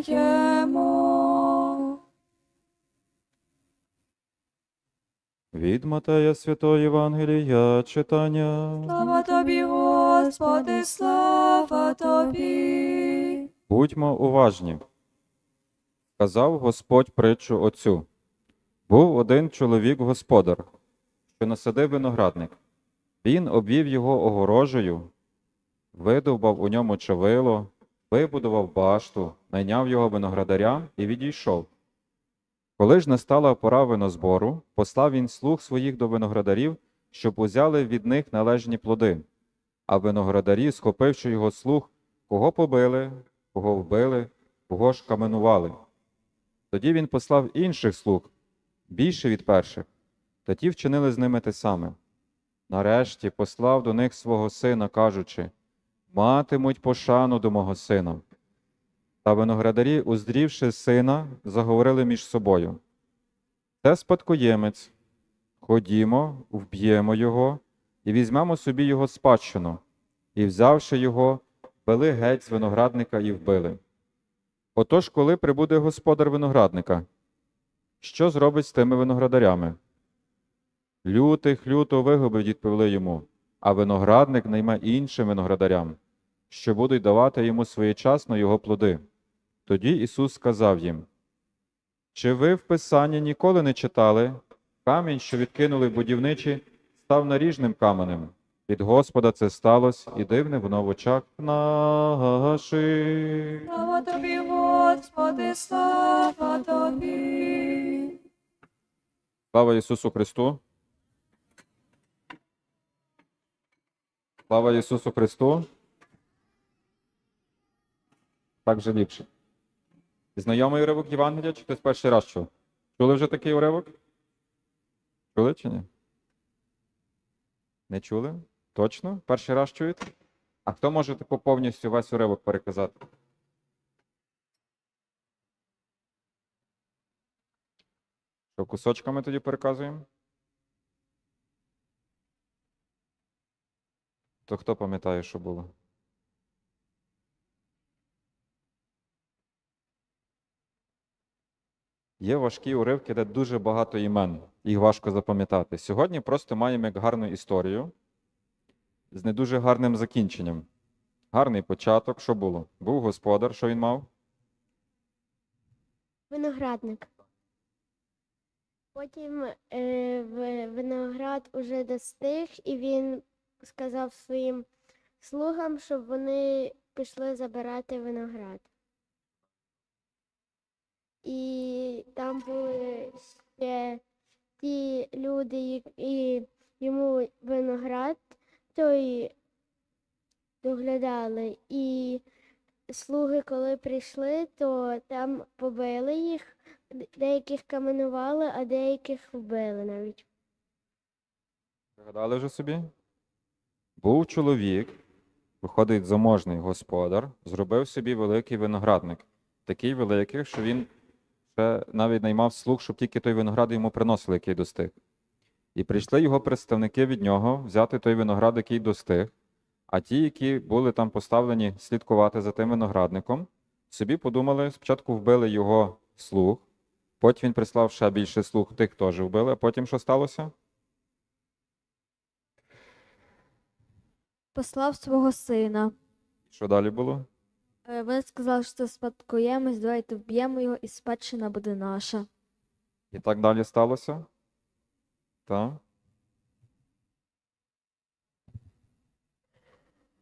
Твоєму. Від Матея Святої Євангелія читання. Слава тобі, Господи, слава тобі. Будьмо уважні. Сказав Господь притчу отцю. Був один чоловік господар, що насадив виноградник. Він обвів його огорожею, видовбав у ньому чавило, вибудував башту, найняв його виноградаря і відійшов. Коли ж настала пора винозбору, послав він слуг своїх до виноградарів, щоб узяли від них належні плоди. А виноградарі, схопивши його слуг, кого побили, кого вбили, кого ж каменували. Тоді він послав інших слуг, більше від перших, та ті вчинили з ними те саме. Нарешті послав до них свого сина, кажучи: Матимуть пошану до мого сина. Та виноградарі, уздрівши сина, заговорили між собою. Це спадкоємець. Ходімо, вб'ємо його і візьмемо собі його спадщину. І, взявши його, вели геть з виноградника і вбили. Отож, коли прибуде господар виноградника, що зробить з тими виноградарями? Лютих люто вигубить, відповіли йому, а виноградник найме іншим виноградарям, що будуть давати йому своєчасно його плоди. Тоді Ісус сказав їм: Чи ви в Писанні ніколи не читали? Камінь, що відкинули будівничі, став наріжним каменем. Від Господа це сталося, і дивне воно в очах наших. Слава тобі, Господи, слава тобі. Слава Ісусу Христу. Слава Ісусу Христу. Так же ліпше. Знайомий уривок Євангелія, чи хтось перший раз чув? Чули вже такий уривок? Чули чи ні? Не чули? Точно? Перший раз чуєте? А хто може таку повністю весь уривок переказати? Що, кусочками тоді переказуємо? То хто пам'ятає, що було? Є важкі уривки, де дуже багато імен, їх важко запам'ятати. Сьогодні просто маємо як гарну історію з не дуже гарним закінченням. Гарний початок, що було? Був господар, що він мав? Виноградник. Потім е, виноград уже достиг, і він сказав своїм слугам, щоб вони пішли забирати виноград. І там були ще ті люди, які йому виноград той доглядали. І слуги, коли прийшли, то там побили їх, деяких каменували, а деяких вбили навіть. Пригадали вже собі? Був чоловік, виходить заможний господар, зробив собі великий виноградник. Такий великий, що він ще навіть наймав слуг, щоб тільки той виноград йому приносили, який достиг. І прийшли його представники від нього взяти той виноград, який достиг. А ті, які були там поставлені слідкувати за тим виноградником, собі подумали, спочатку вбили його слуг, потім він прислав ще більше слуг, тих теж вбили, а потім що сталося? послав свого сина. Що далі було? Е, Вони сказали, що це спадкоємець, давайте вб'ємо його, і спадщина буде наша. І так далі сталося? Так.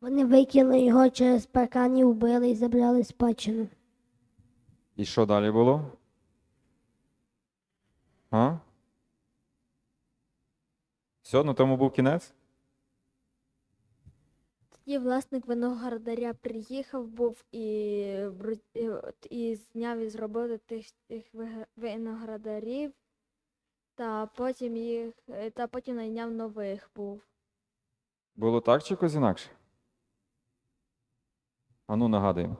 Вони викинули його через паркан і вбили і забрали спадщину. І що далі було? А? Все, на тому був кінець? Тоді власник виноградаря приїхав був і, і, зняв і зробив тих, тих виноградарів, та потім їх, та потім найняв нових був. Було так чи якось інакше? Ану, нагадуємо.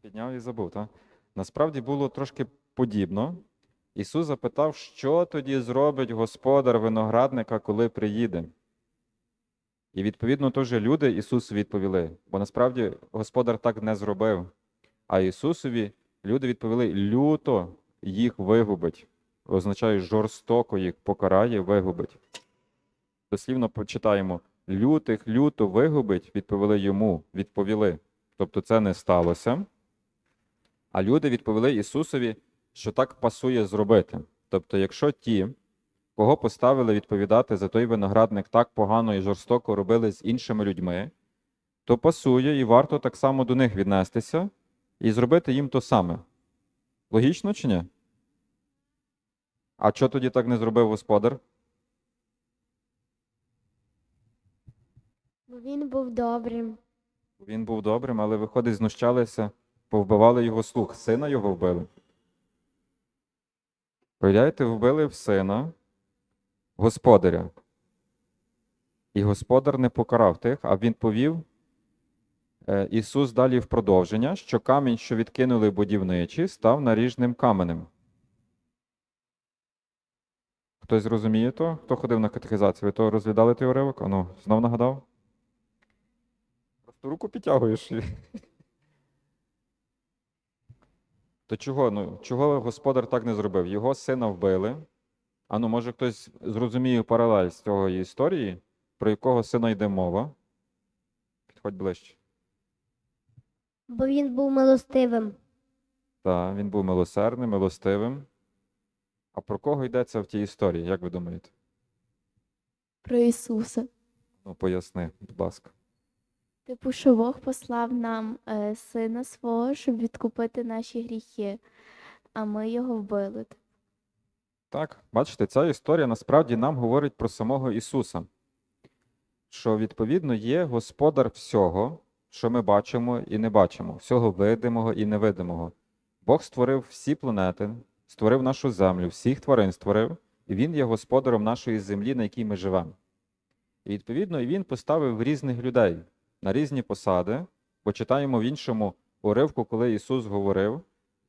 Підняв і забув, так? Насправді було трошки подібно. Ісус запитав, що тоді зробить господар виноградника, коли приїде. І відповідно теж люди Ісусу відповіли, бо насправді Господар так не зробив. А Ісусові люди відповіли люто їх вигубить. Означає жорстоко їх покарає, вигубить. Дослівно почитаємо: лютих люто вигубить, відповіли йому, відповіли. Тобто це не сталося. А люди відповіли Ісусові, що так пасує зробити. Тобто, якщо ті, кого поставили відповідати за той виноградник так погано і жорстоко робили з іншими людьми, то пасує і варто так само до них віднестися і зробити їм то саме. Логічно чи ні? А що тоді так не зробив господар? Бо він був добрим. Він був добрим, але виходить, знущалися, повбивали його слух. Сина його вбили. Уявляєте, вбили в сина господаря. І господар не покарав тих, а він повів е, Ісус далі в продовження, що камінь, що відкинули будівничі, став наріжним каменем. Хтось розуміє то? Хто ходив на катехізацію? Ви то розглядали той уривок? Ану, знов нагадав? Просто руку підтягуєш. і- То чого? Ну, чого господар так не зробив? Його сина вбили. А ну, може хтось зрозуміє паралель з цього історії, про якого сина йде мова? Підходь ближче. Бо він був милостивим. Так, він був милосердним, милостивим. А про кого йдеться в тій історії, як ви думаєте? Про Ісуса. Ну, поясни, будь ласка. Типу, що Бог послав нам е, сина свого, щоб відкупити наші гріхи, а ми його вбили. Так, бачите, ця історія насправді нам говорить про самого Ісуса, що відповідно є господар всього, що ми бачимо і не бачимо, всього видимого і невидимого. Бог створив всі планети, створив нашу землю, всіх тварин створив, і Він є господарем нашої землі, на якій ми живемо. І відповідно і Він поставив різних людей на різні посади, бо читаємо в іншому уривку, коли Ісус говорив,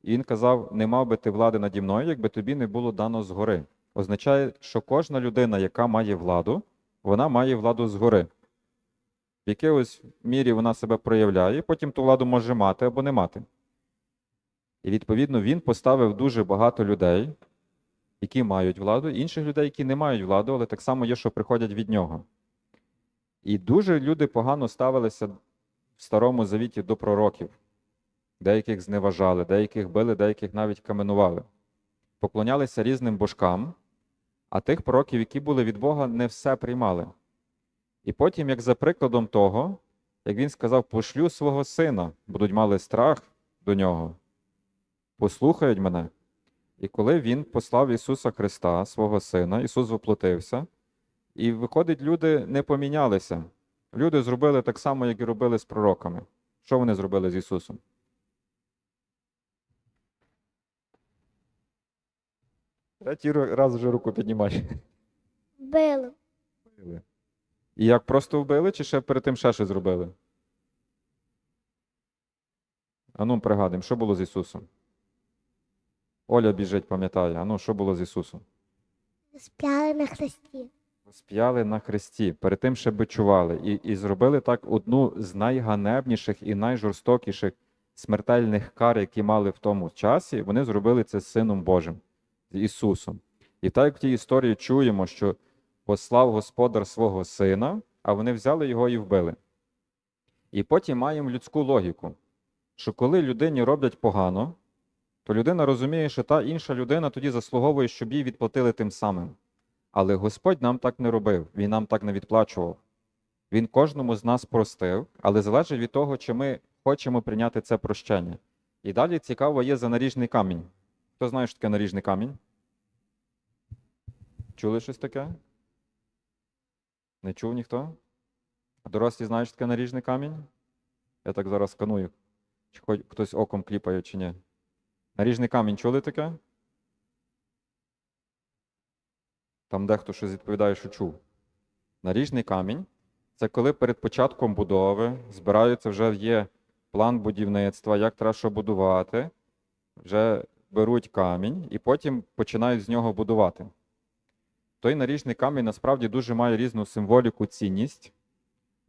і Він казав: Не мав би ти влади наді мною, якби тобі не було дано згори. Означає, що кожна людина, яка має владу, вона має владу згори. В якійсь мірі вона себе проявляє, потім ту владу може мати або не мати. І відповідно він поставив дуже багато людей, які мають владу, інших людей, які не мають владу, але так само є, що приходять від нього. І дуже люди погано ставилися в Старому Завіті до пророків. Деяких зневажали, деяких били, деяких навіть каменували. Поклонялися різним божкам, а тих пророків, які були від Бога, не все приймали. І потім, як за прикладом того, як він сказав, пошлю свого сина, будуть мали страх до нього, послухають мене. І коли він послав Ісуса Христа, свого Сина, Ісус воплотився, і виходить, люди не помінялися. Люди зробили так само, як і робили з пророками. Що вони зробили з Ісусом? Третій раз вже руку піднімаєш. Вбили. Вбили. І як просто вбили, чи ще перед тим ще щось зробили? Ану, пригадуємо, що було з Ісусом? Оля біжить, пам'ятає. Ану, що було з Ісусом? Спяли на хресті. Сп'яли на хресті, перед тим ще бичували, і, і зробили так одну з найганебніших і найжорстокіших смертельних кар, які мали в тому часі. Вони зробили це з Сином Божим, з Ісусом. І так як в тій історії чуємо, що послав Господар свого сина, а вони взяли його і вбили. І потім маємо людську логіку, що коли людині роблять погано, то людина розуміє, що та інша людина тоді заслуговує, щоб їй відплатили тим самим. Але Господь нам так не робив, Він нам так не відплачував. Він кожному з нас простив, але залежить від того, чи ми хочемо прийняти це прощення. І далі цікаво є за наріжний камінь. Хто знає, що таке наріжний камінь? Чули щось таке? Не чув ніхто? Дорослі знають, що таке наріжний камінь? Я так зараз сканую, чи хоч хтось оком кліпає, чи ні. Наріжний камінь чули таке? Там дехто щось відповідає, що чув. Наріжний камінь це коли перед початком будови збираються, вже є план будівництва, як треба що будувати, вже беруть камінь і потім починають з нього будувати. Той наріжний камінь насправді дуже має різну символіку, цінність,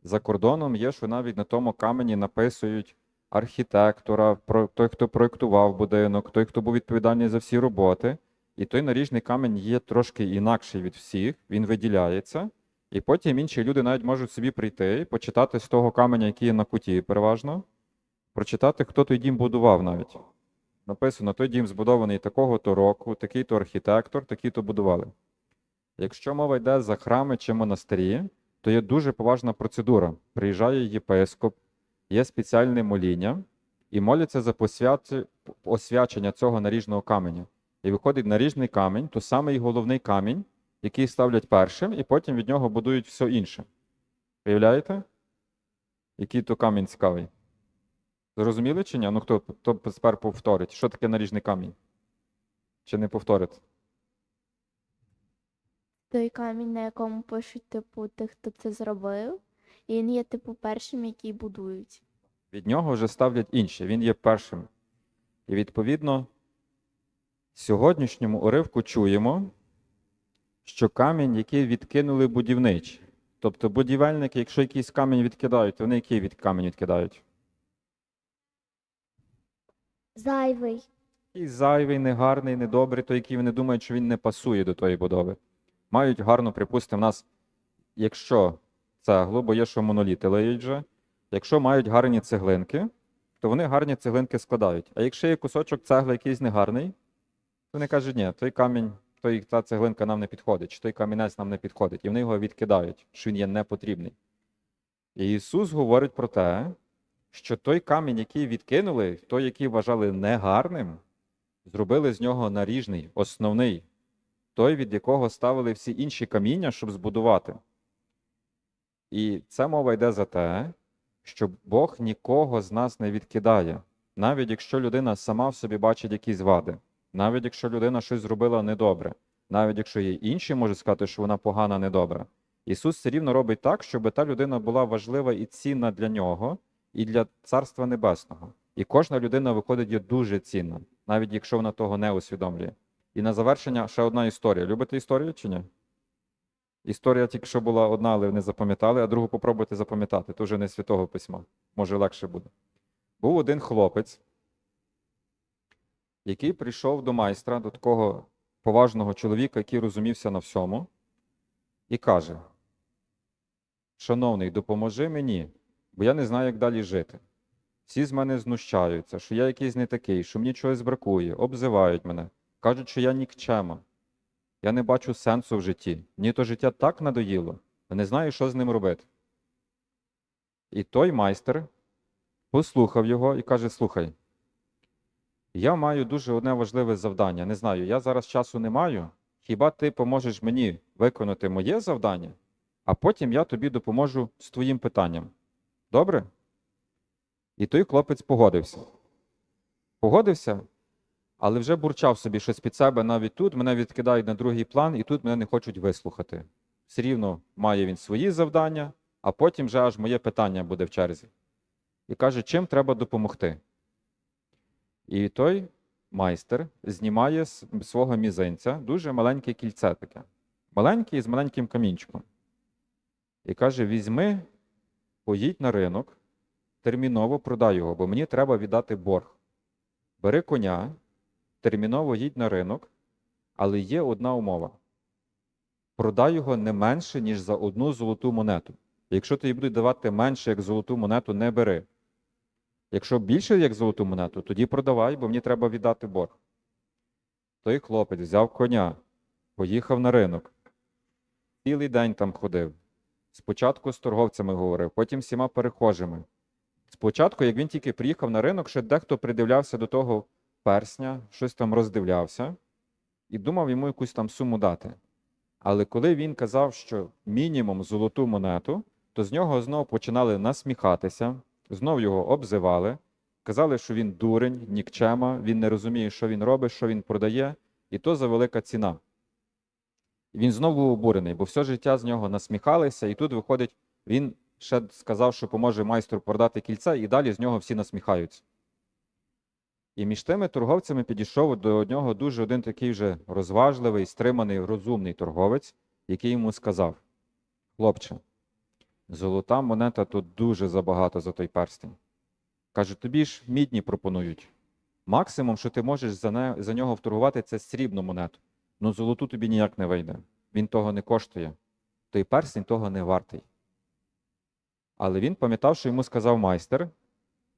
За кордоном є, що навіть на тому камені написують архітектора, той, хто проєктував будинок, той, хто був відповідальний за всі роботи. І той наріжний камінь є трошки інакший від всіх, він виділяється. І потім інші люди навіть можуть собі прийти і почитати з того каменя, який є на куті, переважно, прочитати, хто той дім будував навіть. Написано, той дім збудований такого-то року, такий-то архітектор, такий-то будували. Якщо мова йде за храми чи монастирі, то є дуже поважна процедура. Приїжджає єпископ, є спеціальне моління, і моляться за посвяти- освячення цього наріжного каменя. І виходить наріжний камінь, то самий головний камінь, який ставлять першим, і потім від нього будують все інше. Уявляєте? Який то камінь цікавий. Зрозуміли чи ні? Ну хто, хто тепер повторить? Що таке наріжний камінь? Чи не повторить? Той камінь, на якому пишуть, типу, тих, хто це зробив, і він є, типу, першим, який будують. Від нього вже ставлять інші, він є першим. І відповідно, в сьогоднішньому уривку чуємо, що камінь, який відкинули будівничі. Тобто будівельники, якщо якийсь камінь відкидають, то вони який від камінь відкидають? Зайвий. Якийсь зайвий, негарний, недобрий, той, який вони думають, що він не пасує до тої будови. Мають гарно, припустимо, в нас, якщо цеглу, бо є, що моноліти леють вже, якщо мають гарні цеглинки, то вони гарні цеглинки складають. А якщо є кусочок цегли якийсь негарний, вони кажуть, ні, той камінь, той, та цеглинка нам не підходить, чи той камінець нам не підходить. І вони його відкидають, що він є непотрібний. І Ісус говорить про те, що той камінь, який відкинули, той, який вважали негарним, зробили з нього наріжний, основний, той, від якого ставили всі інші каміння, щоб збудувати. І це мова йде за те, що Бог нікого з нас не відкидає, навіть якщо людина сама в собі бачить якісь вади, навіть якщо людина щось зробила недобре, навіть якщо є інші можуть сказати, що вона погана, недобра. Ісус все рівно робить так, щоб та людина була важлива і цінна для нього, і для Царства Небесного. І кожна людина виходить є дуже цінна, навіть якщо вона того не усвідомлює. І на завершення ще одна історія. Любите історію чи ні? Історія тільки що була одна, але не запам'ятали, а другу попробуйте запам'ятати. То вже не святого письма. Може легше буде. Був один хлопець, який прийшов до майстра, до такого поважного чоловіка, який розумівся на всьому, і каже: Шановний, допоможи мені, бо я не знаю, як далі жити. Всі з мене знущаються, що я якийсь не такий, що мені чогось бракує, обзивають мене, кажуть, що я нікчема. Я не бачу сенсу в житті. Мені то життя так надоїло, я не знаю, що з ним робити. І той майстер послухав його і каже: Слухай, я маю дуже одне важливе завдання. Не знаю, я зараз часу не маю. Хіба ти поможеш мені виконати моє завдання, а потім я тобі допоможу з твоїм питанням. Добре? І той хлопець погодився. Погодився, але вже бурчав собі щось під себе навіть тут, мене відкидають на другий план, і тут мене не хочуть вислухати. Все рівно має він свої завдання, а потім вже аж моє питання буде в черзі. І каже, чим треба допомогти. І той майстер знімає з свого мізинця дуже маленьке кільце таке. Маленьке з маленьким камінчиком. І каже: візьми, поїдь на ринок, терміново продай його, бо мені треба віддати борг. Бери коня, терміново їдь на ринок, але є одна умова. Продай його не менше, ніж за одну золоту монету. Якщо тобі будуть давати менше, як золоту монету, не бери. Якщо більше, як золоту монету, тоді продавай, бо мені треба віддати борг. Той хлопець взяв коня, поїхав на ринок. Цілий день там ходив. Спочатку з торговцями говорив, потім всіма перехожими. Спочатку, як він тільки приїхав на ринок, ще дехто придивлявся до того персня, щось там роздивлявся і думав йому якусь там суму дати. Але коли він казав, що мінімум золоту монету, то з нього знову починали насміхатися, знов його обзивали, казали, що він дурень, нікчема, він не розуміє, що він робить, що він продає, і то за велика ціна. Він знову був обурений, бо все життя з нього насміхалися, і тут виходить, він ще сказав, що поможе майстру продати кільце, і далі з нього всі насміхаються. І між тими торговцями підійшов до нього дуже один такий вже розважливий, стриманий, розумний торговець, який йому сказав: Хлопче, Золота монета тут дуже забагато за той перстень. Каже, тобі ж мідні пропонують. Максимум, що ти можеш за, не, за нього вторгувати, це срібну монету. Ну, золоту тобі ніяк не вийде. Він того не коштує. Той перстень того не вартий. Але він пам'ятав, що йому сказав майстер,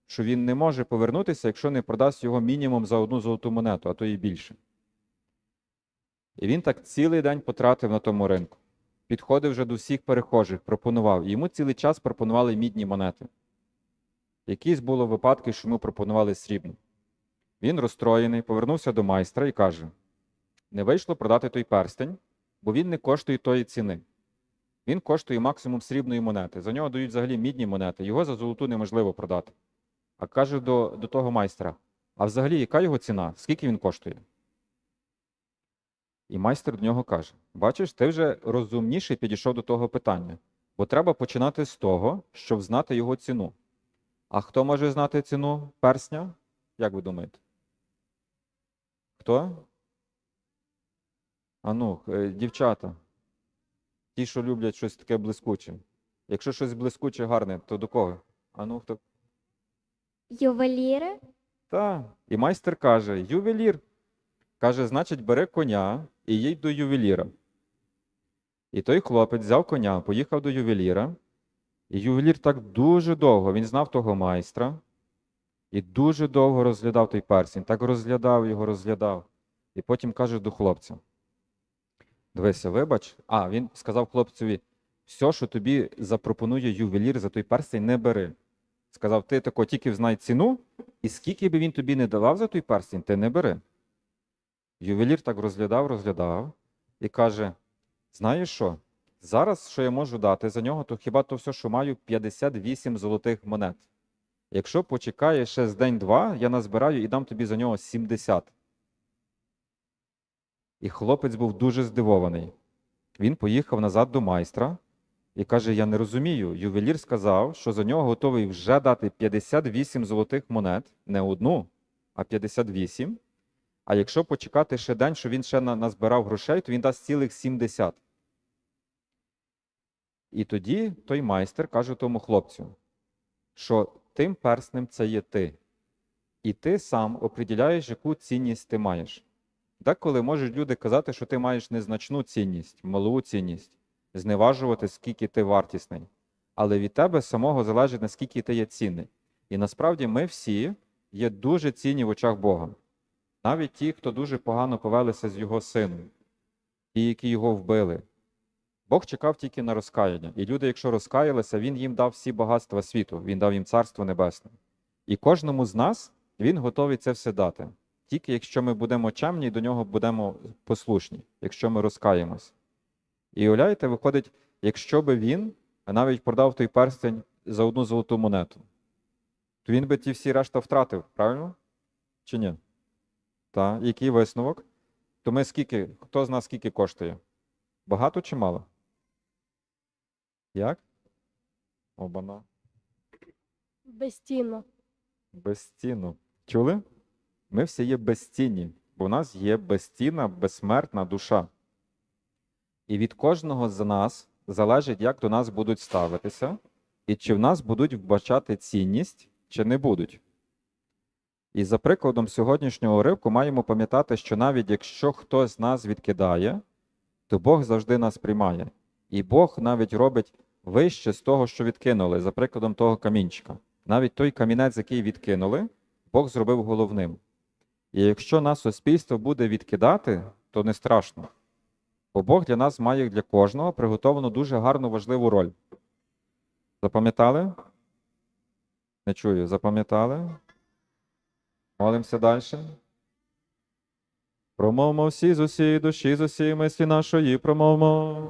що він не може повернутися, якщо не продасть його мінімум за одну золоту монету, а то і більше. І він так цілий день потратив на тому ринку. Підходив вже до всіх перехожих, пропонував. Йому цілий час пропонували мідні монети. Якісь було випадки, що йому пропонували срібну. Він розстроєний, повернувся до майстра і каже: не вийшло продати той перстень, бо він не коштує тої ціни. Він коштує максимум срібної монети. За нього дають взагалі мідні монети. Його за золоту неможливо продати. А каже до, до того майстра: а взагалі, яка його ціна? Скільки він коштує? І майстер до нього каже: Бачиш, ти вже розумніше підійшов до того питання, бо треба починати з того, щоб знати його ціну. А хто може знати ціну персня? Як ви думаєте? Хто? Ану, е, дівчата. Ті, що люблять щось таке блискуче. Якщо щось блискуче гарне, то до кого? Ану, хто? Ювеліри? Та. І майстер каже: ювелір. Каже, значить, бери коня і їдь до ювеліра. І той хлопець взяв коня, поїхав до ювеліра. І ювелір так дуже довго, він знав того майстра, і дуже довго розглядав той персень, так розглядав його, розглядав. І потім каже до хлопця: Дивися, вибач, а він сказав хлопцеві: все, що тобі запропонує ювелір за той перстень, не бери. Сказав, ти тако тільки взнай ціну, і скільки би він тобі не давав за той перстень, ти не бери. Ювелір так розглядав, розглядав і каже: знаєш що? Зараз, що я можу дати за нього, то хіба то все, що маю 58 золотих монет. Якщо почекаєш ще з день-два, я назбираю і дам тобі за нього 70. І хлопець був дуже здивований. Він поїхав назад до майстра і каже: Я не розумію. Ювелір сказав, що за нього готовий вже дати 58 золотих монет, не одну, а 58. А якщо почекати ще день, що він ще на- назбирав грошей, то він дасть цілих 70. І тоді той майстер каже тому хлопцю, що тим перснем це є ти. І ти сам оприділяєш, яку цінність ти маєш. Деколи можуть люди казати, що ти маєш незначну цінність, малу цінність, зневажувати, скільки ти вартісний. Але від тебе самого залежить, наскільки ти є цінний. І насправді ми всі є дуже цінні в очах Бога. Навіть ті, хто дуже погано повелися з його сином, ті, які його вбили. Бог чекав тільки на розкаяння. І люди, якщо розкаялися, Він їм дав всі багатства світу, Він дав їм царство небесне. І кожному з нас Він готовий це все дати. Тільки якщо ми будемо чемні, до нього будемо послушні, якщо ми розкаємось. І уявляєте, виходить, якщо би він навіть продав той перстень за одну золоту монету, то він би ті всі решта втратив, правильно? Чи ні? Так, який висновок? То ми скільки, хто з нас скільки коштує? Багато чи мало? Як? Обана. Безцінно. Безцінно. Чули? Ми всі є безцінні, бо в нас є безцінна, безсмертна душа. І від кожного з нас залежить, як до нас будуть ставитися, і чи в нас будуть вбачати цінність, чи не будуть. І за прикладом сьогоднішнього уривку маємо пам'ятати, що навіть якщо хтось нас відкидає, то Бог завжди нас приймає. І Бог навіть робить вище з того, що відкинули, за прикладом того камінчика. Навіть той камінець, який відкинули, Бог зробив головним. І якщо нас суспільство буде відкидати, то не страшно. Бо Бог для нас має для кожного приготовану дуже гарну важливу роль. Запам'ятали? Не чую, запам'ятали? Молимося далі. Промовмо всі з усієї душі, з усієї мислі нашої, промовмо.